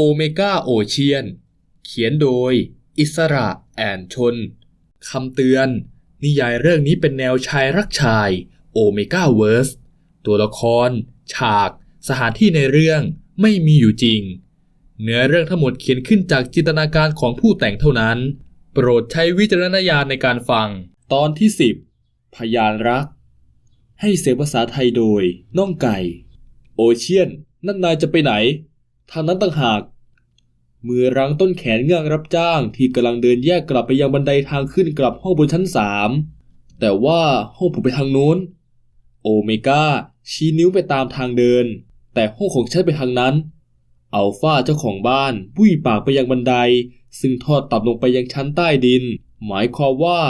โอเมก้าโอเชียน เขียนโดย อิสระแอนชน คำเตือน นิยายเรื่องนี้เป็นแนวชายรักชายโอเมก้าเวิร์ส ตัวละคร ฉาก สถานที่ในเรื่องไม่มีอยู่จริง เนื้อเรื่องทั้งหมดเขียนขึ้นจากจินตนาการของผู้แต่งเท่านั้น โปรดใช้วิจารณญาณในการฟัง ตอนที่ 10 พยานรัก ให้เสียงภาษาไทยโดย น้องไก่ โอเชียน นั่นนายจะไปไหน ทางนั้นต่างหากมือรั้งต้นแขนเงือกรับจ้างที่กำลังเดินแยกกลับไปยังบันไดทางขึ้นกลับห้องบนชั้นสามแต่ว่าห้องผมไปทางโน้น โอเมก้าชี้นิ้วไปตามทางเดิน แต่ห้องของฉันไปทางนั้น อัลฟาเจ้าของบ้านบุ้ยปากไปยังบันได ซึ่งทอดต่ำลงไปยังชั้นใต้ดิน หมายความว่า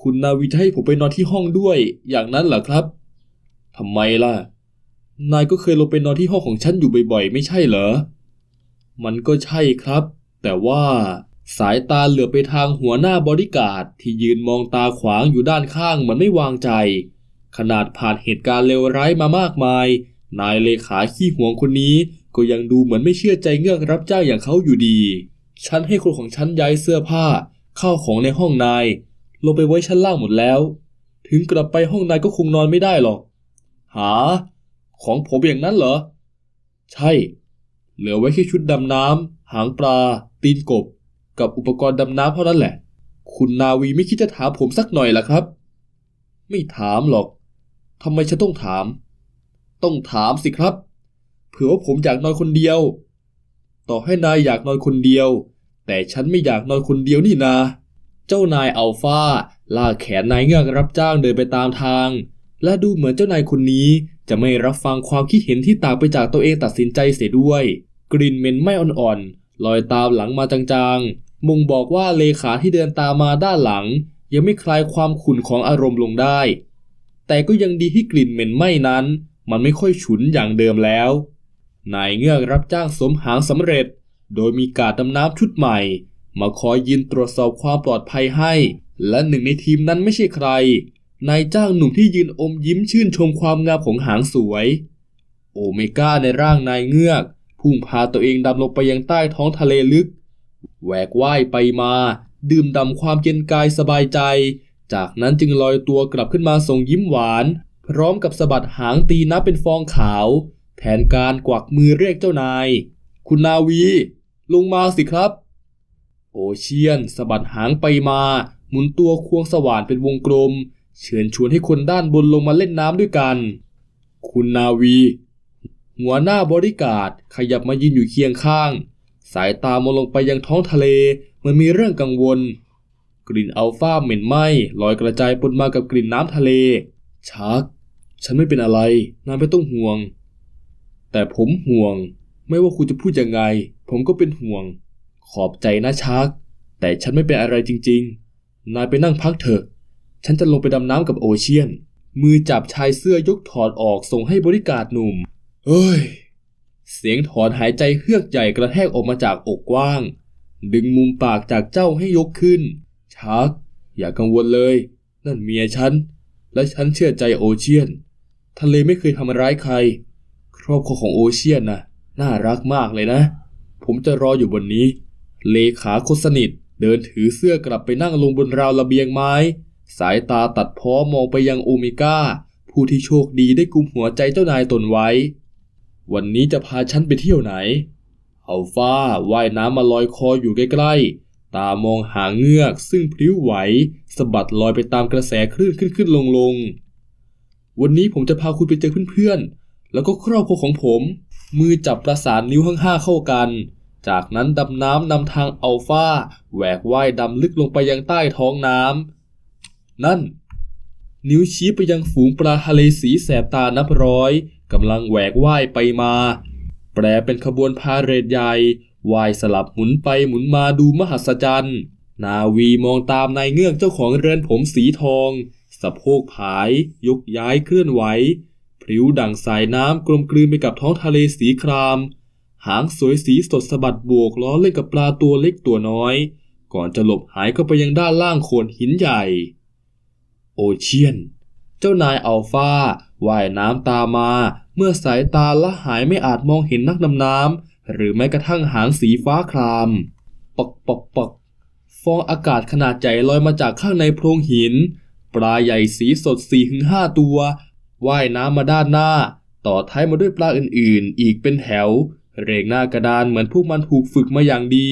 คุณนาวิจะให้ผมไปนอนที่ห้องด้วย อย่างนั้นเหรอครับทำไมล่ะ นายก็เคยลงไปนอนที่ห้องของฉันอยู่บ่อยๆ ไม่ใช่เหรอ มันก็ใช่ครับ แต่ว่าสายตาเหลือไปทางหัวหน้าบริการดที่ยืนมองตาขวางอยู่ด้านข้างเหมือนไม่วางใจ ขนาดผ่านเหตุการณ์เลวร้ายมามากมาย นายเลขาขี้หวงคนนี้ก็ยังดูเหมือนไม่เชื่อใจเงือกรับจ้างอย่างเขาอยู่ดี ฉันให้คนของฉันย้ายเสื้อผ้าเข้าของในห้องนาย ลงไปไว้ชั้นล่างหมดแล้ว ถึงกลับไปห้องนายก็คงนอนไม่ได้หรอก หา ของผมอย่างนั้นเหรอ ใช่ เหลือไว้แค่ชุดดำน้ำหางปลา ตีนกบ กับอุปกรณ์ดำน้ำเท่านั้นแหละ คุณนาวีไม่คิดจะถามผมสักหน่อยล่ะครับ ไม่ถามหรอกทำไมฉันต้องถาม ต้องถามสิครับ เผื่อว่าผมอยากนอนคนเดียว ต่อให้นายอยากนอนคนเดียว แต่ฉันไม่อยากนอนคนเดียวนี่นาเจ้านายอัลฟาลากแขนนายเงือกรับจ้างเดินไปตามทาง และดูเหมือนเจ้านายคนนี้ จะไม่รับฟังความคิดเห็นที่ต่างไปจากตัวเองตัดสินใจเสียด้วย กลิ่นเหม็นไม้อ่อนๆลอยตามหลังมาจางๆมุงบอกว่าเลขาที่เดินตามมาด้านหลัง ยังไม่คลายความขุ่นของอารมณ์ลงได้ แต่ก็ยังดีที่กลิ่นเหม็นไหม้นั้น มันไม่ค่อยฉุนอย่างเดิมแล้ว นายเงือกรับจ้างสมหางสำเร็จ โดยมีการดำน้ำชุดใหม่ มาคอยยืนตรวจสอบความปลอดภัยให้ และหนึ่งในทีมนั้นไม่ใช่ใคร นายจ้างหนุ่มที่ยืนอมยิ้มชื่นชมความงามของหางสวย โอเมก้าในร่างนายเงือก พุ่งพาตัวเองดำลงไปยังใต้ท้องทะเลลึก แหวกว่ายไปมา ดื่มด่ำความเย็นกายสบายใจ จากนั้นจึงลอยตัวกลับขึ้นมาส่งยิ้มหวาน พร้อมกับสะบัดหางตีนับเป็นฟองขาว แทนการกวักมือเรียกเจ้านาย คุณนาวี ลงมาสิครับ โอเชียนสะบัดหางไปมา หมุนตัวควงสว่านเป็นวงกลม เชิญชวนให้คนด้านบนลงมาเล่นน้ำด้วยกัน คุณนาวี หัวหน้าบริการขยับมายืนอยู่เคียงข้าง สายตามองลงไปยังท้องทะเลเหมันมีเรื่องกังวล กลิ่นอัลฟาเหม็นไหม้ลอยกระจายปนมากับกลิ่นน้ำทะเล ชัก ฉันไม่เป็นอะไร นายไม่ต้องห่วง แต่ผมห่วง ไม่ว่าคุณจะพูดยังไง ผมก็เป็นห่วง ขอบใจนะชัก แต่ฉันไม่เป็นอะไรจริง ๆ นายไปนั่งพักเถอะ ฉันจะลงไปดำน้ำกับโอเชียน มือจับชายเสื้อยกถอดออกส่งให้บริการหนุ่ม เอ้ย เสียงถอนหายใจเฮือกใหญ่กระแทกออกมาจากอกกว้าง ดึงมุมปากจากเจ้าให้ยกขึ้น ชัก อย่ากังวลเลย นั่นเมียฉัน และฉันเชื่อใจโอเชียน ทะเลไม่เคยทำร้ายใคร ครอบครัวของโอเชียนนะน่ารักมากเลยนะ ผมจะรออยู่บนนี้ เลขาคนสนิทเดินถือเสื้อกลับไปนั่งลงบนราวระเบียงไม้ สายตาตัดพ้อมองไปยังโอเมก้า ผู้ที่โชคดีได้กุมหัวใจเจ้านายตนไว้ วันนี้จะพาฉันไปเที่ยวไหนอัลฟาว่ายน้ำมาลอยคออยู่ใกล้ๆ ตามองหางเงือกซึ่งพลิ้วไหวสะบัดลอยไปตามกระแสคลื่นขึ้นขึ้นลงลงๆวันนี้ผมจะพาคุณไปเจอเพื่อนๆ แล้วก็ครอบครัวของผม มือจับประสานนิ้วข้างห้าเข้ากัน จากนั้นดำน้ำนำทางอัลฟาแหวกว่ายดำลึกลงไปยังใต้ท้องน้ำ นั่น นิ้วชี้ไปยังฝูงปลาทะเลสีแสบตานับร้อยกำลังแหวกว่ายไปมา แปลเป็นขบวนพาเหรดใหญ่ว่ายสลับหมุนไปหมุนมาดูมหัศจรรย์ นาวีมองตามนายเงือกเจ้าของเรือนผมสีทอง สะโพกผาย ยกย้ายเคลื่อนไหว พริ้วดังสายน้ำกลมกลืนไปกับท้องทะเลสีคราม หางสวยสีสดสะบัดโบกล้อเล่นกับปลาตัวเล็กตัวน้อย ก่อนจะหลบหายเข้าไปยังด้านล่างโขดหินใหญ่ โอเชียน เจ้านายอัลฟาว่ายน้ำตามมา เมื่อสายตาละหายไม่อาจมองเห็นนักดำน้ำหรือแม้กระทั่งหางสีฟ้าครามปกปกปกฟองอากาศขนาดใหญ่ลอยมาจากข้างในโพรงหิน ปลาใหญ่สีสดสี่ถึงห้าตัวว่ายน้ำมาด้านหน้า ต่อท้ายมาด้วยปลาอื่นๆ อีกเป็นแถว เรียงหน้ากระดานเหมือนพวกมันถูกฝึกมาอย่างดี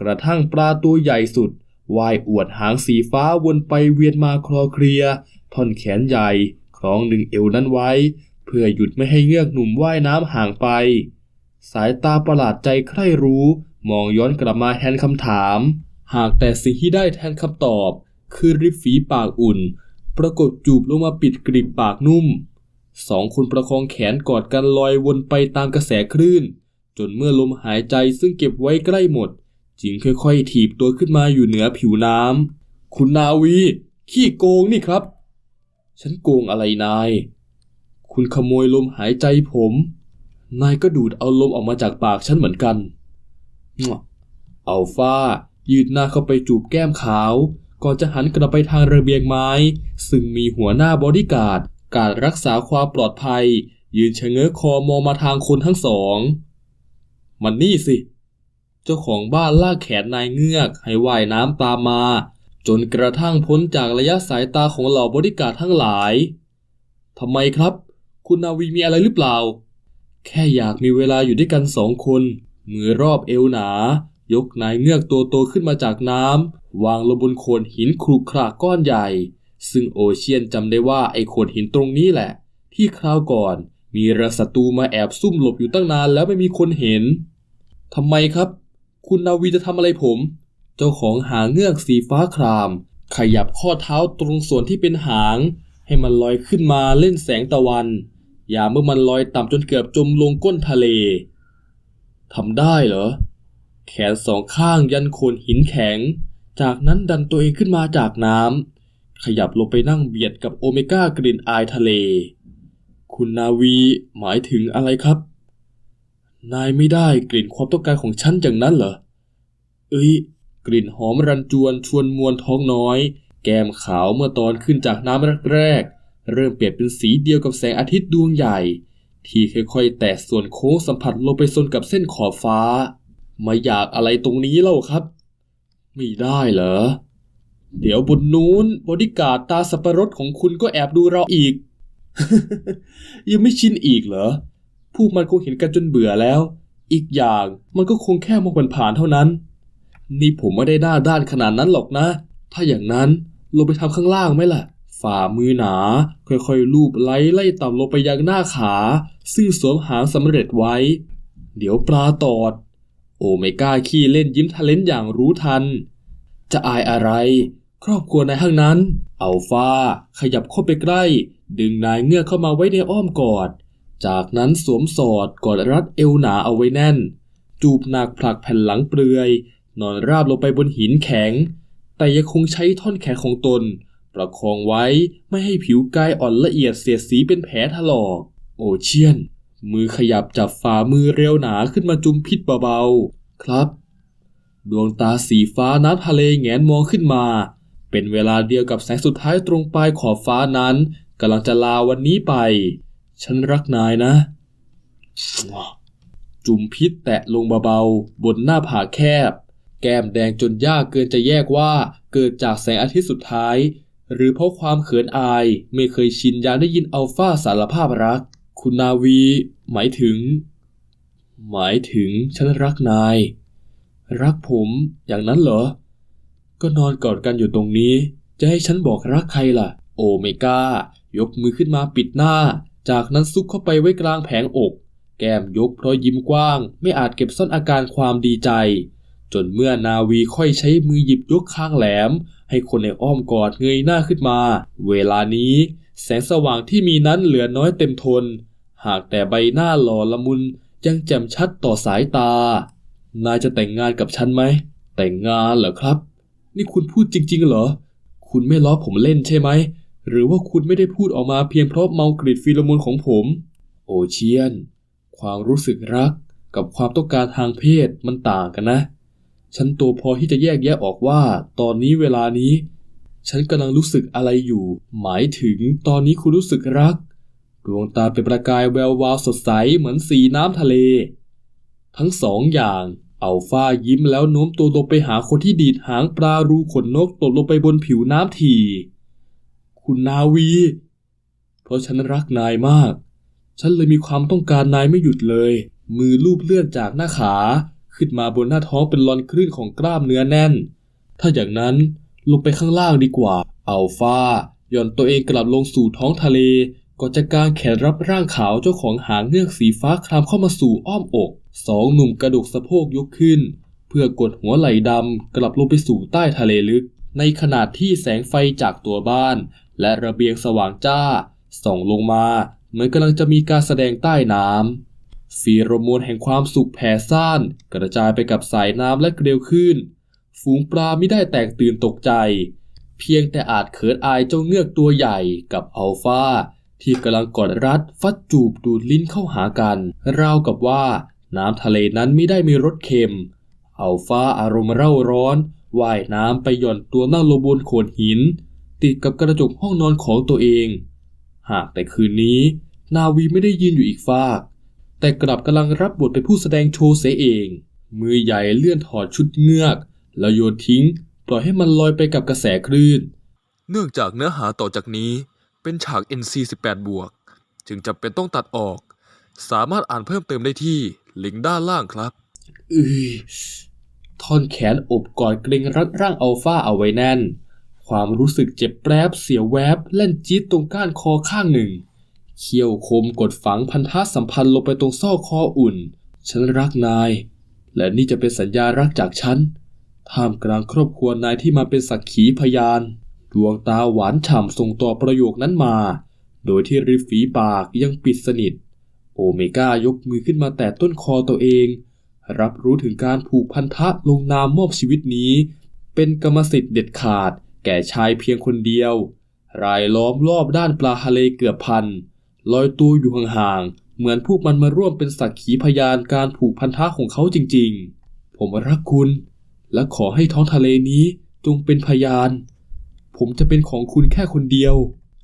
กระทั่งปลาตัวใหญ่สุด ว่ายอวดหางสีฟ้าวนไปเวียนมาคลอเคลีย ท่อนแขนใหญ่ คล้องดึงเอวนั้นไว้ เพื่อหยุดไม่ให้เงือกหนุ่มว่ายน้ำห่างไป สายตาประหลาดใจใคร่รู้ มองย้อนกลับมาแทนคำถาม หากแต่สิ่งที่ได้แทนคำตอบ คือริบฝีปากอุ่น ปรากฏจูบลงมาปิดกริบปากนุ่มสองคนประคองแขนกอดกันลอยวนไปตามกระแสคลื่น จนเมื่อลมหายใจซึ่งเก็บไว้ใกล้หมด จึงค่อยๆ ถีบตัวขึ้นมาอยู่เหนือผิวน้ำคุณนาวี ขี้โกงนี่ครับ ฉันโกงอะไรนาย คุณขโมยลมหายใจผม นายก็ดูดเอาลมออกมาจากปากฉันเหมือนกันมั่วอัลฟายืดหน้าเข้าไปจูบแก้มขาว ก่อนจะหันกลับไปทางระเบียงไม้ ซึ่งมีหัวหน้าบอดี้การ์ดการรักษาความปลอดภัย ยืนชะเง้อคอมองมาทางคนทั้งสอง มันนี่สิ จ้าของบ้านลากแขนนายเงือกให้ว่ายน้ำตามมา จนกระทั่งพ้นจากระยะสายตาของเหล่าบริการทั้งหลายทำไมครับ คุณนาวีมีอะไรหรือเปล่า แค่อยากมีเวลาอยู่ด้วยกันสองคน มือรอบเอวหนา ยกนายเงือกตัวโตขึ้นมาจากน้ำวางลงบนโขดหินครุขระก้อนใหญ่ ซึ่งโอเชียนจำได้ว่าไอ้โขดหินตรงนี้แหละ ที่คราวก่อน มีรศัตรูมาแอบซุ่มหลบอยู่ตั้งนานแล้วไม่มีคนเห็นทำไมครับ คุณนาวีจะทำอะไรผม เจ้าของหางเงือกสีฟ้าคราม ขยับข้อเท้าตรงส่วนที่เป็นหาง ให้มันลอยขึ้นมาเล่นแสงตะวัน อย่าเมื่อมันลอยต่ำจนเกือบจมลงก้นทะเลทำได้เหรอ แขนสองข้างยันโคนหินแข็ง จากนั้นดันตัวเองขึ้นมาจากน้ำขยับลงไปนั่งเบียดกับโอเมก้ากลิ่นอายทะเล คุณนาวีหมายถึงอะไรครับ นายไม่ได้กลิ่นความต้องการของฉันอย่างนั้นเหรอ เอ้ย กลิ่นหอมรันจวนชวนมวนท้องน้อย แก้มขาวเมื่อตอนขึ้นจากน้ำแรกๆ เริ่มเปลี่ยนเป็นสีเดียวกับแสงอาทิตย์ดวงใหญ่ ที่ค่อยๆ แตะส่วนโค้งสัมผัสลงไปซนกับเส้นขอบฟ้า มาอยากอะไรตรงนี้เล่าครับ ไม่ได้เหรอ เดี๋ยวบนนู้นบริการตาสับปะรดของคุณก็แอบดูเราอีก ยังไม่ชินอีกเหรอ พวกมันคงเห็นกันจนเบื่อแล้ว อีกอย่างมันก็คงแค่มองผ่านๆเท่านั้น นี่ผมไม่ได้ด้าด้านขนาดนั้นหรอกนะ ถ้าอย่างนั้นลงไปทำข้างล่างไหมล่ะ ฝ่ามือหนา ค่อยๆลูบไล่ไล่ต่ำลงไปยังหน้าขาซึ่งสวมหางสำเร็จไว้ เดี๋ยวปลาตอด โอเมก้าขี้เล่นยิ้มทะเลนอย่างรู้ทัน จะอายอะไร ครอบครัวนายห้างนั้นอัลฟาขยับเข้าไปใกล้ ดึงนายเงือกเข้ามาไว้ในอ้อมกอด จากนั้นสวมสอดกอดรัดเอวหนาเอาไว้แน่น จูบหนักผลักแผ่นหลังเปลือย นอนราบลงไปบนหินแข็ง แต่ยังคงใช้ท่อนแขนของตน ประคองไว้ไม่ให้ผิวกายอ่อนละเอียดเสียดสีเป็นแผลถลอกโอเชียน มือขยับจับฝ่ามือเรียวหนาขึ้นมาจุมพิษเบาๆ ครับ ดวงตาสีฟ้าน้ำทะเลแงนมองขึ้นมา เป็นเวลาเดียวกับแสงสุดท้ายตรงปลายขอบฟ้านั้นกำลังจะลาวันนี้ไป ฉันรักนายนะ จุ่มพิษแตะลงเบาๆ บนหน้าผากแคบ แก้มแดงจนยากเกินจะแยกว่าเกิดจากแสงอาทิตย์สุดท้าย หรือเพราะความเขินอายไม่เคยชินยากได้ยินอัลฟาสารภาพรัก คุณนาวี หมายถึง หมายถึงฉันรักนาย รักผมอย่างนั้นเหรอ ก็นอนกอดกันอยู่ตรงนี้ จะให้ฉันบอกรักใครล่ะ โอเมก้ายกมือขึ้นมาปิดหน้า จากนั้นซุกเข้าไปไว้กลางแผงอก แก้มยกเพราะยิ้มกว้าง ไม่อาจเก็บซ่อนอาการความดีใจ จนเมื่อนาวีค่อยใช้มือหยิบยกข้างแหลม ให้คนในอ้อมกอดเงยหน้าขึ้นมา เวลานี้ แสงสว่างที่มีนั้นเหลือน้อยเต็มทน หากแต่ใบหน้าหล่อละมุนยังแจ่มชัดต่อสายตา นายจะแต่งงานกับฉันไหม แต่งงานเหรอครับ นี่คุณพูดจริง ๆ เหรอ คุณไม่ล้อผมเล่นใช่ไหม หรือว่าคุณไม่ได้พูดออกมาเพียงเพราะเมากรีดฟีโรโมนของผม โอเชียน ความรู้สึกรักกับความต้องการทางเพศมันต่างกันนะ ฉันตัวพอที่จะแยกแยะออกว่า ตอนนี้เวลานี้ ฉันกำลังรู้สึกอะไรอยู่ หมายถึงตอนนี้คุณรู้สึกรัก ดวงตาเป็นประกายแวววาวสดใสเหมือนสีน้ำทะเลททั้งสองอย่างอัลฟายิ้มแล้วโน้มตัวลงไปหาคนที่ดีดหางปลารูขนนกตกลงไปบนผิวน้ำที คุณนาวี เพราะฉันรักนายมาก ฉันเลยมีความต้องการนายไม่หยุดเลย มือลูบเลื่อนจากหน้าขา ขึ้นมาบนหน้าท้องเป็นรอนคลื่นของกล้ามเนื้อแน่น ถ้าอย่างนั้นลงไปข้างล่างดีกว่า อัลฟาหย่อนตัวเองกลับลงสู่ท้องทะเลก่อนจะกางแขนรับร่างขาวเจ้าของหางเงือกสีฟ้าคลามเข้ามาสู่อ้อมอก สองหนุ่มกระดูกสะโพกยกขึ้น เพื่อกดหัวไหล่ดำกลับลงไปสู่ใต้ทะเลลึก ในขณะที่แสงไฟจากตัวบ้าน และระเบียงสว่างจ้า ส่องลงมาเหมือนกำลังจะมีการแสดงใต้น้ำฟีโรโมนแห่งความสุขแผ่ซ่าน กระจายไปกับสายน้ำและเกลียวขึ้น ฝูงปลาไม่ได้แตกตื่นตกใจ เพียงแต่อาจเขินอายเจ้าเงือกตัวใหญ่กับอัลฟาที่กำลังกอดรัดฟัดจูบดูดลิ้นเข้าหากัน ราวกับว่าน้ำทะเลนั้นไม่ได้มีรสเค็ม อัลฟาอารมณ์เร่าร้อนว่ายน้ำไปหย่อนตัวนั่งลงบนโขดหิน ติดกับกระจกห้องนอนของตัวเอง หากแต่คืนนี้ นาวีไม่ได้ยืนอยู่อีกฟาก แต่กลับกำลังรับบทเป็นผู้แสดงโชว์เสียเอง มือใหญ่เลื่อนถอดชุดเงือก แล้วโยนทิ้ง ปล่อยให้มันลอยไปกับกระแสคลื่น เนื่องจากเนื้อหาต่อจากนี้เป็นฉาก NC 18 บวก จึงจำเป็นต้องตัดออก สามารถอ่านเพิ่มเติมได้ที่ลิงก์ด้านล่างครับอือท่อนแขนอบกอดเกรงรัดร่างอัลฟาเอาไว้แน่น ความรู้สึกเจ็บแปรบเสียวแวบเล่นจี๊ดตรงก้านคอข้างหนึ่ง เขี้ยวคมกดฝังพันธะสัมพันธ์ลงไปตรงซอกคออุ่น ฉันรักนาย และนี่จะเป็นสัญญารักจากฉัน ท่ามกลางครอบครัวนายที่มาเป็นสักขีพยาน ดวงตาหวานฉ่ำส่งต่อประโยคนั้นมา โดยที่ริมฝีปากยังปิดสนิท โอเมก้ายกมือขึ้นมาแตะต้นคอตัวเอง รับรู้ถึงการผูกพันธะลงนามมอบชีวิตนี้ เป็นกรรมสิทธิ์เด็ดขาด ก่ชายเพียงคนเดียว รายล้อมรอบด้านปลาทะเลเกือบพันลอยตัวอยู่ห่างๆ เหมือนพวกมันมาร่วมเป็นสักขีพยานการผูกพันธะของเขาจริงๆ ผมรักคุณ และขอให้ท้องทะเลนี้จงเป็นพยาน ผมจะเป็นของคุณแค่คนเดียว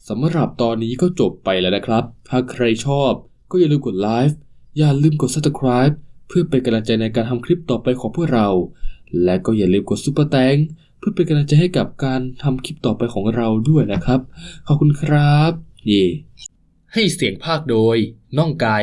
สำหรับตอนนี้ก็จบไปแล้วนะครับ ถ้าใครชอบก็อย่าลืมกดไลค์อย่าลืมกด subscribe เพื่อเป็นกำลังใจในการทำคลิปต่อไปของพวกเรา และก็อย่าลืมกดซุปเปอร์แตง พื่อเป็นกำลังใจให้กับการทำคลิปต่อไปของเราด้วยนะครับ ขอบคุณครับ เย่ให้เสียงภาคโดย น้องไก่